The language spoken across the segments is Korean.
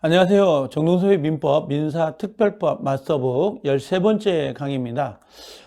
안녕하세요. 정동섭의 민법 민사특별법 마스터북 13번째 강의입니다.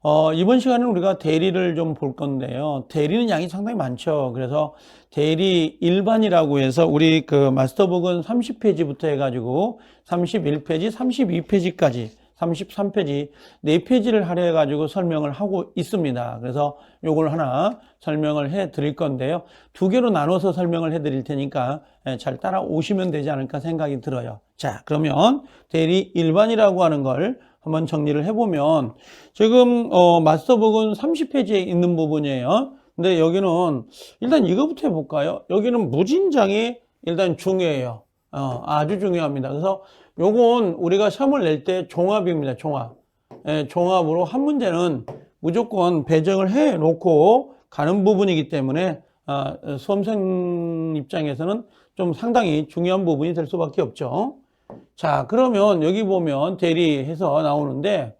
어, 이번 시간은 우리가 대리를 좀 볼 건데요. 대리는 양이 상당히 많죠. 그래서 대리 일반이라고 해서 우리 그 마스터북은 30페이지부터 해가지고 31페이지, 32페이지까지 33페이지, 4페이지를 할애해 가지고 설명을 하고 있습니다. 그래서 요걸 하나 설명을 해 드릴 건데요. 두 개로 나눠서 설명을 해 드릴 테니까 예, 잘 따라오시면 되지 않을까 생각이 들어요. 자, 그러면 대리 일반이라고 하는 걸 한번 정리를 해 보면 지금 어, 마스터북은 30페이지에 있는 부분이에요. 근데 여기는 일단 이거부터 해 볼까요? 여기는 무진장이 일단 중요해요. 어, 아주 중요합니다. 그래서 요건 우리가 시험을 낼 때 종합입니다. 종합. 예, 종합으로 한 문제는 무조건 배정을 해 놓고 가는 부분이기 때문에 아, 수험생 입장에서는 좀 상당히 중요한 부분이 될 수밖에 없죠. 자, 그러면 여기 보면 대리해서 나오는데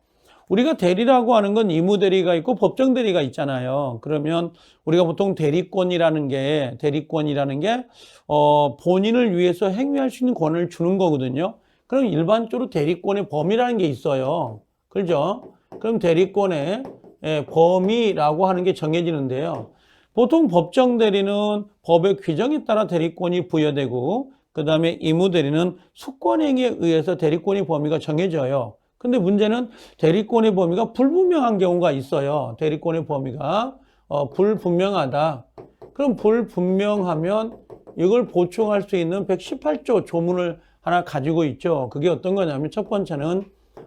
우리가 대리라고 하는 건 이무 대리가 있고 법정 대리가 있잖아요. 그러면 우리가 보통 대리권이라는 게 대리권이라는 게 어, 본인을 위해서 행위할 수 있는 권한을 주는 거거든요. 그럼 일반적으로 대리권의 범위라는 게 있어요. 그렇죠? 그럼 대리권의 예, 범위라고 하는 게 정해지는데요. 보통 법정 대리는 법의 규정에 따라 대리권이 부여되고 그 다음에 이무 대리는 수권행위에 의해서 대리권의 범위가 정해져요. 근데 문제는 대리권의 범위가 불분명한 경우가 있어요. 대리권의 범위가 어, 불분명하다. 그럼 불분명하면 이걸 보충할 수 있는 118조 조문을 하나 가지고 있죠. 그게 어떤 거냐면 첫 번째는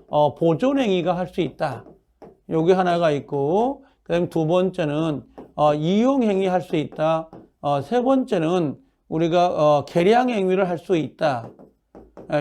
어, 보존행위가 할 수 있다. 요게 하나가 있고 그다음 두 번째는 어, 이용행위 할 수 있다. 어, 세 번째는 우리가 어, 계량행위를 할 수 있다.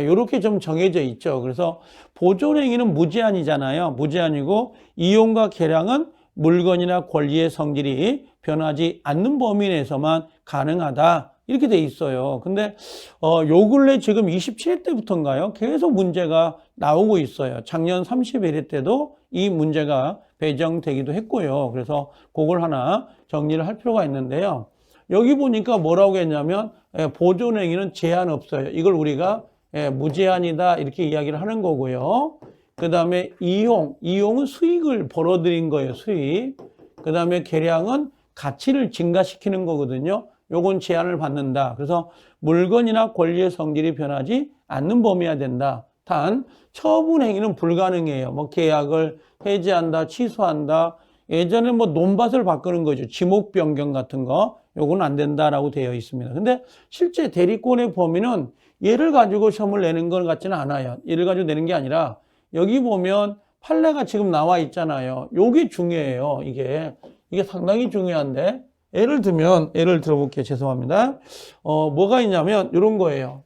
이렇게 좀 정해져 있죠. 그래서 보존행위는 무제한이잖아요. 무제한이고 이용과 계량은 물건이나 권리의 성질이 변하지 않는 범위 내에서만 가능하다. 이렇게 돼 있어요. 근데 어, 요 근래 지금 27회 때부터인가요? 계속 문제가 나오고 있어요. 작년 31회 때도 이 문제가 배정되기도 했고요. 그래서 그걸 하나 정리를 할 필요가 있는데요. 여기 보니까 뭐라고 했냐면 예, 보존행위는 제한 없어요. 이걸 우리가 예, 무제한이다 이렇게 이야기를 하는 거고요. 그 다음에 이용, 이용은 수익을 벌어들인 거예요. 수익. 그 다음에 계량은 가치를 증가시키는 거거든요. 요건 제한을 받는다. 그래서 물건이나 권리의 성질이 변하지 않는 범위야 된다. 단 처분 행위는 불가능해요. 뭐 계약을 해지한다, 취소한다. 예전에 뭐 논밭을 바꾸는 거죠. 지목 변경 같은 거. 요건 안 된다라고 되어 있습니다. 근데 실제 대리권의 범위는 얘를 가지고 시험을 내는 것 같지는 않아요. 얘를 가지고 내는 게 아니라 여기 보면 판례가 지금 나와 있잖아요. 요게 중요해요. 이게 이게 상당히 중요한데 예를 들면 예를 들어볼게요. 죄송합니다. 어 뭐가 있냐면 이런 거예요.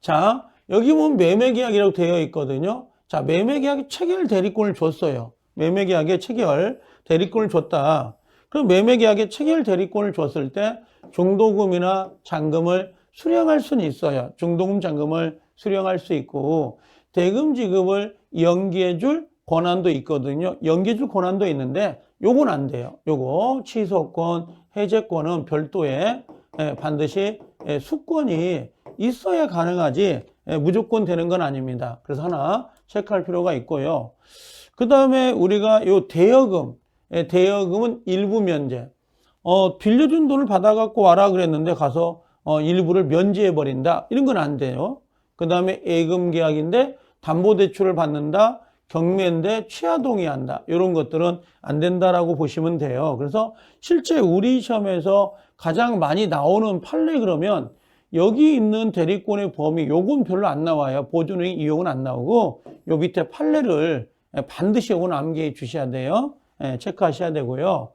자 여기 보면 매매 계약이라고 되어 있거든요. 자 매매 계약에 체결 대리권을 줬어요. 매매 계약에 체결 대리권을 줬다. 그럼 매매 계약에 체결 대리권을 줬을 때 중도금이나 잔금을 수령할 수는 있어요. 중도금 잔금을 수령할 수 있고 대금 지급을 연기해 줄 권한도 있거든요. 연기해 줄 권한도 있는데 요건 안 돼요. 요거 취소권, 해제권은 별도의 예, 반드시 예, 수권이 있어야 가능하지 예, 무조건 되는 건 아닙니다. 그래서 하나 체크할 필요가 있고요. 그 다음에 우리가 요 대여금, 대여금은 일부 면제. 어, 빌려준 돈을 받아갖고 와라 그랬는데 가서 어, 일부를 면제해 버린다. 이런 건 안 돼요. 그 다음에 예금 계약인데 담보대출을 받는다. 경매인데 취하동의 한다. 이런 것들은 안 된다라고 보시면 돼요. 그래서 실제 우리 시험에서 가장 많이 나오는 판례 그러면 여기 있는 대리권의 범위 요건 별로 안 나와요. 보존의 이용은 안 나오고 요 밑에 판례를 반드시 요건 암기해 주셔야 돼요. 예, 체크하셔야 되고요.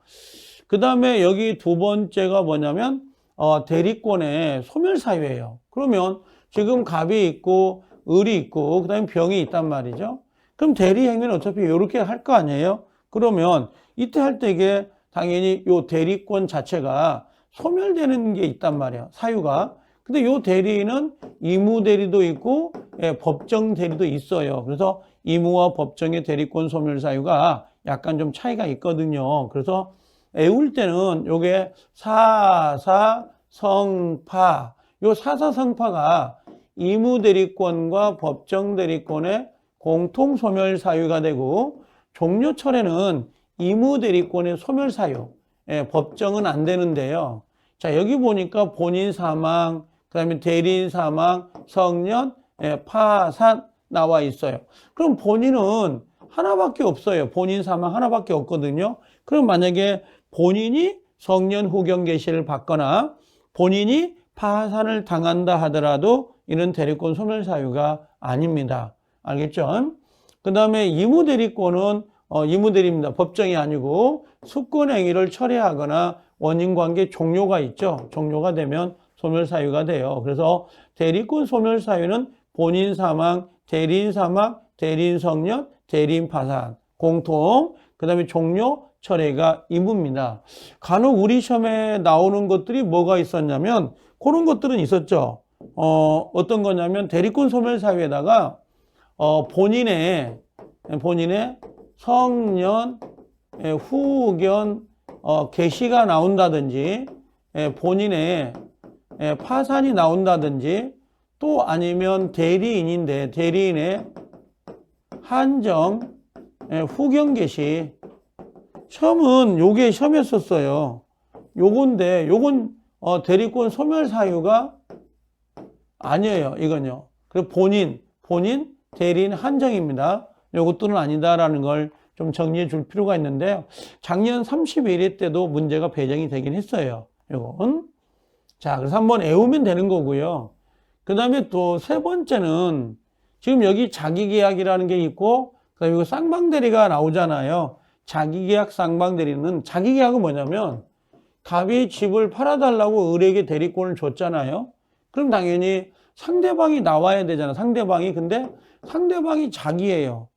그 다음에 여기 두 번째가 뭐냐면 어, 대리권의 소멸 사유예요. 그러면 지금 갑이 있고 을이 있고 그다음에 병이 있단 말이죠. 그럼 대리 행위는 어차피 이렇게 할 거 아니에요? 그러면 이때 할때 이게 당연히 요 대리권 자체가 소멸되는 게 있단 말이야. 사유가. 근데 요 대리는 이무 대리도 있고 예, 법정 대리도 있어요. 그래서 이무와 법정의 대리권 소멸 사유가 약간 좀 차이가 있거든요. 그래서 애울 때는 요게 사사 성파 요 사사 성파가 이무대리권과 법정 대리권의 공통 소멸 사유가 되고 종료 철에는 이무대리권의 소멸 사유, 예, 법정은 안 되는데요. 자, 여기 보니까 본인 사망, 그 다음에 대리인 사망, 성년, 예, 파산 나와 있어요. 그럼 본인은 하나밖에 없어요. 본인 사망 하나밖에 없거든요. 그럼 만약에 본인이 성년 후견 개시를 받거나 본인이 파산을 당한다 하더라도 이는 대리권 소멸 사유가 아닙니다. 알겠죠? 그 다음에 이무대리권은 어, 이무대리입니다. 법정이 아니고 수권행위를 철회하거나 원인관계 종료가 있죠. 종료가 되면 소멸 사유가 돼요. 그래서 대리권 소멸 사유는 본인 사망, 대리인 사망, 대리인 성년, 대리인 파산, 공통, 그 다음에 종료, 철회가 이무입니다. 간혹 우리 시험에 나오는 것들이 뭐가 있었냐면 그런 것들은 있었죠. 어, 어떤 거냐면 대리권 소멸 사유에다가 어, 본인의 본인의 성년, 예, 후견, 어, 개시가 나온다든지 예, 본인의 예, 파산이 나온다든지 또 아니면 대리인인데 대리인의 한정, 예, 후견 개시 시험은 요게 시험에 썼어요. 요건데 요건 어, 대리권 소멸 사유가 아니에요. 이건요. 그리고 본인, 본인 대리인 한정입니다. 요것들은 아니다라는 걸 좀 정리해 줄 필요가 있는데요. 작년 31회 때도 문제가 배정이 되긴 했어요. 요건. 자, 그래서 한번 외우면 되는 거고요. 그 다음에 또 세 번째는 지금 여기 자기계약이라는 게 있고, 그 다음에 이거 쌍방대리가 나오잖아요. 자기계약 쌍방대리는 자기계약은 뭐냐면 갑이 집을 팔아달라고 을에게 대리권을 줬잖아요. 그럼 당연히 상대방이 나와야 되잖아. 상대방이. 근데 상대방이 자기예요.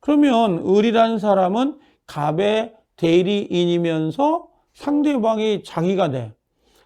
그러면 을이라는 사람은 갑의 대리인이면서 상대방이 자기가 돼.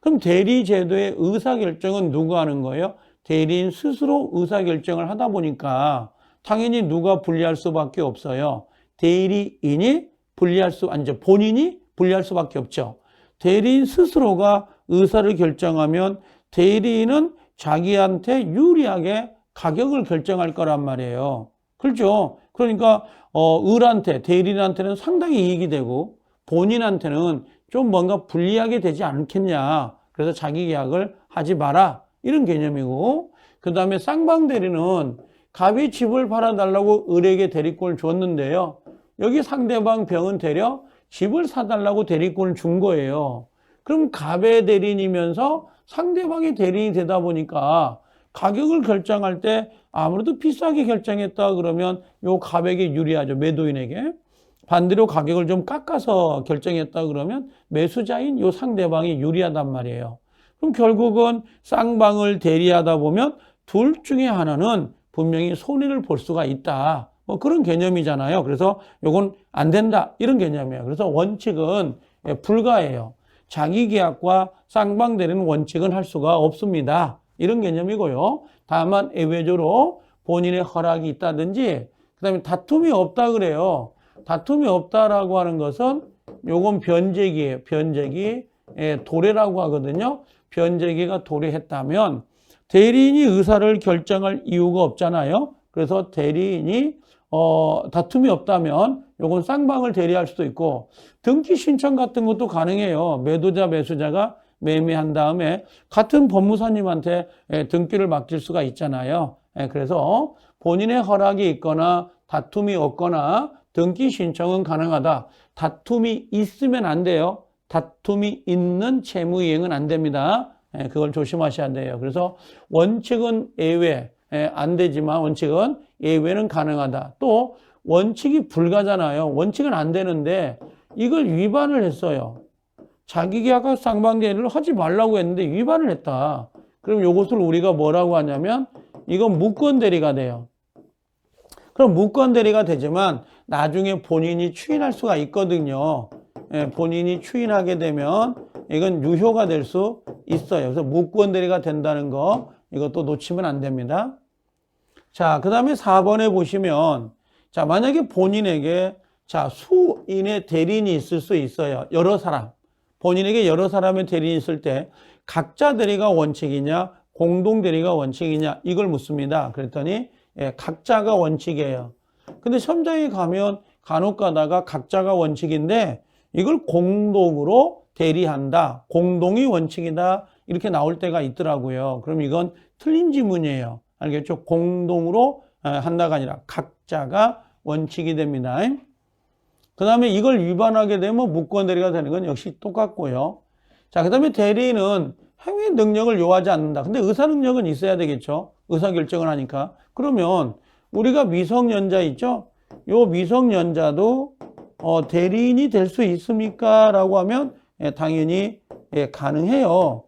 그럼 대리제도의 의사결정은 누가 하는 거예요? 대리인 스스로 의사결정을 하다 보니까 당연히 누가 분리할 수밖에 없어요. 대리인이 분리할 수, 아니죠. 본인이 분리할 수밖에 없죠. 대리인 스스로가 의사를 결정하면 대리인은 자기한테 유리하게 가격을 결정할 거란 말이에요. 그렇죠? 그러니까 어, 을한테 대리인한테는 상당히 이익이 되고 본인한테는 좀 뭔가 불리하게 되지 않겠냐. 그래서 자기 계약을 하지 마라. 이런 개념이고 그 다음에 쌍방 대리는 갑이 집을 팔아달라고 을에게 대리권을 줬는데요. 여기 상대방 병은 되려 집을 사달라고 대리권을 준 거예요. 그럼 갑의 대리인이면서 상대방의 대리인이 되다 보니까 가격을 결정할 때 아무래도 비싸게 결정했다 그러면 요 갑에게 유리하죠. 매도인에게. 반대로 가격을 좀 깎아서 결정했다 그러면 매수자인 요 상대방이 유리하단 말이에요. 그럼 결국은 쌍방을 대리하다 보면 둘 중에 하나는 분명히 손해를 볼 수가 있다. 뭐 그런 개념이잖아요. 그래서 요건 안 된다. 이런 개념이에요. 그래서 원칙은 예, 불가해요. 자기 계약과 쌍방 대리는 원칙은 할 수가 없습니다. 이런 개념이고요. 다만 예외적으로 본인의 허락이 있다든지 그다음에 다툼이 없다 그래요. 다툼이 없다라고 하는 것은 요건 변제기예요. 변제기 예, 도래라고 하거든요. 변제기가 도래했다면 대리인이 의사를 결정할 이유가 없잖아요. 그래서 대리인이 어, 다툼이 없다면 요건 쌍방을 대리할 수도 있고 등기 신청 같은 것도 가능해요. 매도자 매수자가 매매한 다음에 같은 법무사님한테 예, 등기를 맡길 수가 있잖아요. 예, 그래서 본인의 허락이 있거나 다툼이 없거나 등기 신청은 가능하다. 다툼이 있으면 안 돼요. 다툼이 있는 채무이행은 안 됩니다. 예, 그걸 조심하셔야 돼요. 그래서 원칙은 예외, 안 되지만 원칙은 예외는 가능하다. 또 원칙이 불가잖아요. 원칙은 안 되는데 이걸 위반을 했어요. 자기 계약과 쌍방대리를 하지 말라고 했는데 위반을 했다. 그럼 이것을 우리가 뭐라고 하냐면 이건 무권 대리가 돼요. 그럼 무권 대리가 되지만 나중에 본인이 추인할 수가 있거든요. 예, 본인이 추인하게 되면 이건 유효가 될 수 있어요. 그래서 무권 대리가 된다는 거 이것도 놓치면 안 됩니다. 자, 그 다음에 4번에 보시면 자, 만약에 본인에게 자, 수인의 대리인이 있을 수 있어요. 여러 사람. 본인에게 여러 사람의 대리인이 있을 때 각자 대리가 원칙이냐, 공동 대리가 원칙이냐 이걸 묻습니다. 그랬더니 예, 각자가 원칙이에요. 근데 시험장에 가면 간혹 가다가 각자가 원칙인데 이걸 공동으로 대리한다. 공동이 원칙이다. 이렇게 나올 때가 있더라고요. 그럼 이건 틀린 지문이에요. 알겠죠? 공동으로 아, 한다가 아니라 각자가 원칙이 됩니다. 그 다음에 이걸 위반하게 되면 무권 대리가 되는 건 역시 똑같고요. 자, 그 다음에 대리는 행위 능력을 요하지 않는다. 근데 의사 능력은 있어야 되겠죠. 의사 결정을 하니까. 그러면 우리가 미성년자 있죠? 요 미성년자도 어, 대리인이 될 수 있습니까? 라고 하면 예, 당연히 예, 가능해요.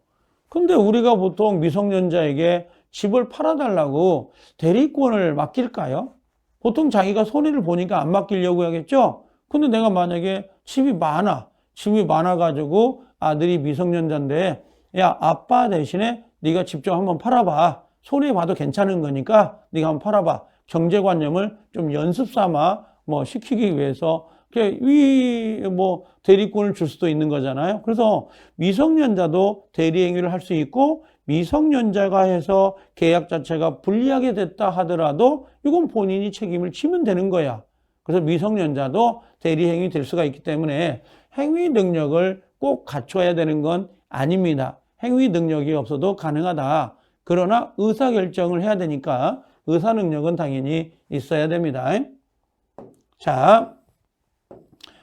근데 우리가 보통 미성년자에게 집을 팔아달라고 대리권을 맡길까요? 보통 자기가 손해를 보니까 안 맡기려고 하겠죠? 근데 내가 만약에 집이 많아. 집이 많아가지고 아들이 미성년자인데 야 아빠 대신에 네가 직접 한번 팔아봐. 손해 봐도 괜찮은 거니까 네가 한번 팔아봐. 경제관념을 좀 연습 삼아 뭐 시키기 위해서 위뭐 대리권을 줄 수도 있는 거잖아요. 그래서 미성년자도 대리 행위를 할 수 있고 미성년자가 해서 계약 자체가 불리하게 됐다 하더라도 이건 본인이 책임을 지면 되는 거야. 그래서 미성년자도 대리 행위 될 수가 있기 때문에 행위 능력을 꼭 갖춰야 되는 건 아닙니다. 행위 능력이 없어도 가능하다. 그러나 의사 결정을 해야 되니까 의사 능력은 당연히 있어야 됩니다. 자,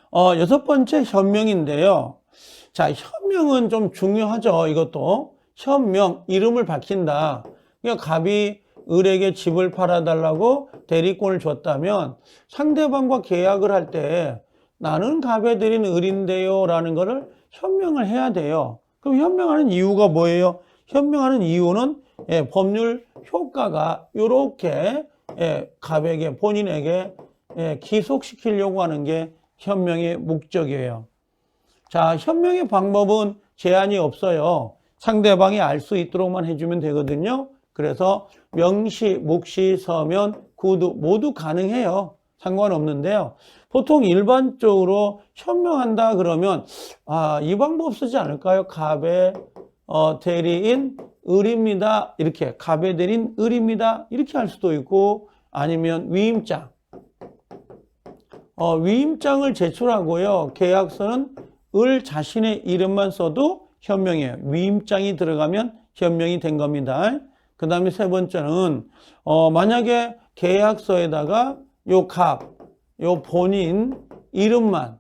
어, 여섯 번째 현명인데요. 자, 현명은 좀 중요하죠. 이것도. 현명, 이름을 밝힌다. 그러니까 갑이 을에게 집을 팔아달라고 대리권을 줬다면 상대방과 계약을 할 때 나는 갑에 드린 을인데요. 라는 거를 현명을 해야 돼요. 그럼 현명하는 이유가 뭐예요? 현명하는 이유는 예, 법률 효과가 이렇게 예, 갑에게 본인에게 예, 기속시키려고 하는 게 현명의 목적이에요. 자, 현명의 방법은 제한이 없어요. 상대방이 알 수 있도록만 해주면 되거든요. 그래서 명시, 묵시, 서면, 구두 모두 가능해요. 상관없는데요. 보통 일반적으로 현명한다 그러면 아, 이 방법 쓰지 않을까요? 갑의 어, 대리인 을입니다. 이렇게 갑의 대리인 을입니다. 이렇게 할 수도 있고 아니면 위임장 어, 위임장을 제출하고요. 계약서는 을 자신의 이름만 써도 현명해요. 위임장이 들어가면 현명이 된 겁니다. 그 다음에 세 번째는 어, 만약에 계약서에다가 요 갑, 요 본인 이름만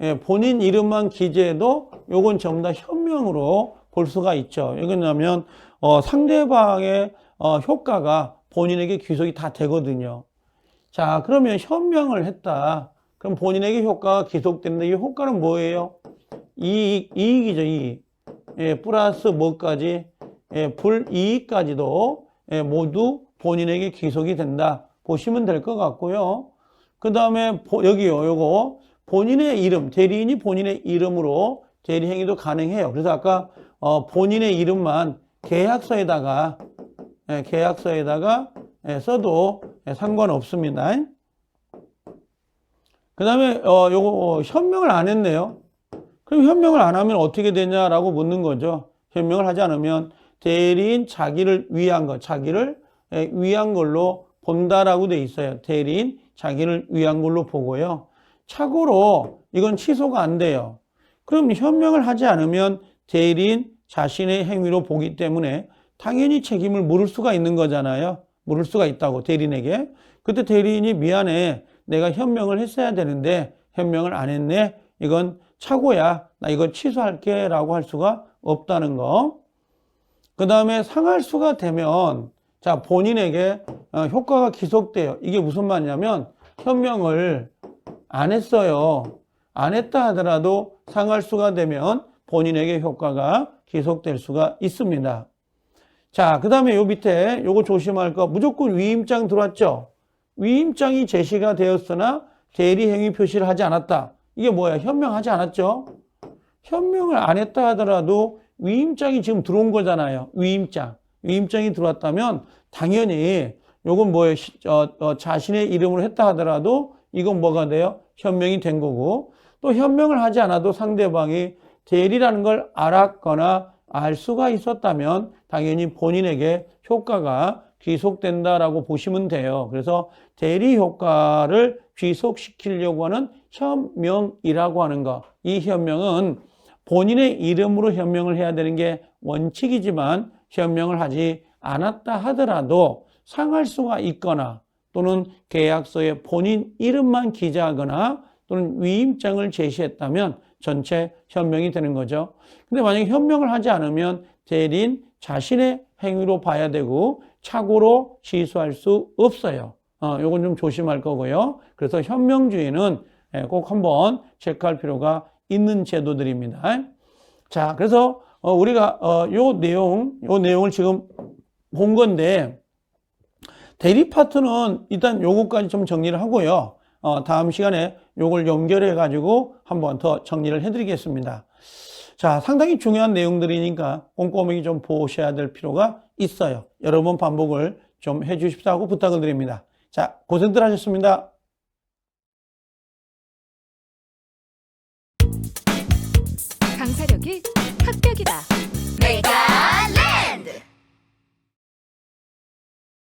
예, 본인 이름만 기재해도 요건 전부 다 현명으로 볼 수가 있죠. 이거냐면 어, 상대방의 어, 효과가 본인에게 귀속이 다 되거든요. 자, 그러면 현명을 했다. 그럼 본인에게 효과가 기속되는데 이 효과는 뭐예요? 이익, 이익이죠, 이익. 예, 플러스 뭐까지? 예, 불이익까지도 예, 모두 본인에게 기속이 된다. 보시면 될 것 같고요. 그 다음에 여기요, 요거 본인의 이름, 대리인이 본인의 이름으로 대리 행위도 가능해요. 그래서 아까 어, 본인의 이름만 계약서에다가 예, 계약서에다가 예, 써도 예, 상관없습니다. 그 다음에 어, 요거 어, 현명을 안 했네요. 그럼 현명을 안 하면 어떻게 되냐라고 묻는 거죠. 현명을 하지 않으면 대리인 자기를 위한 것, 자기를 예, 위한 걸로 본다라고 돼 있어요. 대리인 자기를 위한 걸로 보고요. 착오로 이건 취소가 안 돼요. 그럼 현명을 하지 않으면 대리인 자신의 행위로 보기 때문에 당연히 책임을 물을 수가 있는 거잖아요. 물을 수가 있다고 대리인에게. 그때 대리인이 미안해. 내가 현명을 했어야 되는데 현명을 안 했네. 이건 착오야. 나 이거 취소할게. 라고 할 수가 없다는 거. 그 다음에 상할 수가 되면 자 본인에게 어, 효과가 기속돼요. 이게 무슨 말이냐면 현명을 안 했어요. 안 했다 하더라도 상할 수가 되면 본인에게 효과가 기속될 수가 있습니다. 자, 그 다음에 요 밑에 요거 조심할 거 무조건 위임장 들어왔죠? 위임장이 제시가 되었으나 대리행위 표시를 하지 않았다. 이게 뭐야? 현명하지 않았죠? 현명을 안 했다 하더라도 위임장이 지금 들어온 거잖아요. 위임장. 위임장이 들어왔다면 당연히 요건 뭐예요? 어, 어, 자신의 이름으로 했다 하더라도 이건 뭐가 돼요? 현명이 된 거고 또 현명을 하지 않아도 상대방이 대리라는 걸 알았거나 알 수가 있었다면 당연히 본인에게 효과가 귀속된다라고 보시면 돼요. 그래서 대리 효과를 귀속시키려고 하는 현명이라고 하는 것. 이 현명은 본인의 이름으로 현명을 해야 되는 게 원칙이지만 현명을 하지 않았다 하더라도 상할 수가 있거나 또는 계약서에 본인 이름만 기재하거나 또는 위임장을 제시했다면 전체 현명이 되는 거죠. 근데 만약에 현명을 하지 않으면 대리인 자신의 행위로 봐야 되고 착오로 취소할 수 없어요. 어, 요건 좀 조심할 거고요. 그래서 현명주의는 예, 꼭 한번 체크할 필요가 있는 제도들입니다. 자, 그래서 어, 우리가 어, 요 내용, 요 내용을 지금 본 건데 대리 파트는 일단 요거까지 좀 정리를 하고요. 어, 다음 시간에 요걸 연결해 가지고 한번 더 정리를 해 드리겠습니다. 자, 상당히 중요한 내용들이니까 꼼꼼히 좀 보셔야 될 필요가 있어요. 여러 번 반복을 좀 해 주십사 하고 부탁을 드립니다. 자, 고생들 하셨습니다. que dá.